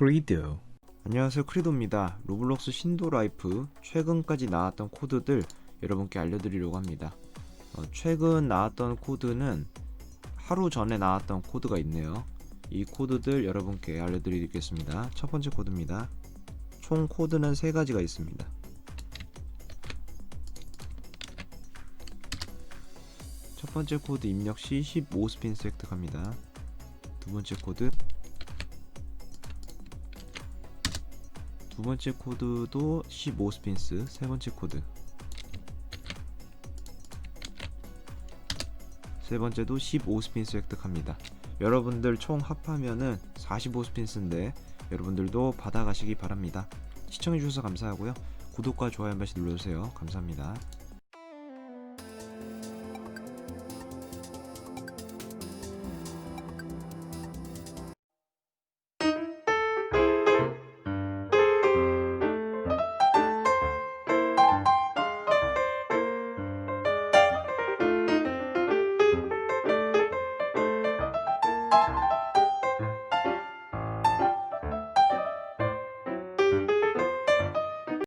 크리도 안녕하세요 크리도입니다. 로블록스 신도 라이프 최근까지 나왔던 코드들 여러분께 알려드리려고 합니다. 어, 최근 나왔던 코드는 하루 전에 나왔던 코드가 있네요. 이 코드들 여러분께 알려드리겠습니다. 첫 번째 코드입니다. 총 코드는 세 가지가 있습니다. 첫 번째 코드 입력 시 15스핀스 획득합니다. 두 번째 코드 두 번째 코드도 15 스핀스 세 번째 코드. 세 번째도 15 스핀스 획득합니다. 여러분들 총 합하면은 45 스핀스인데 여러분들도 받아가시기 바랍니다. 시청해주셔서 감사하고요. 구독과 좋아요 한 번씩 눌러주세요. 감사합니다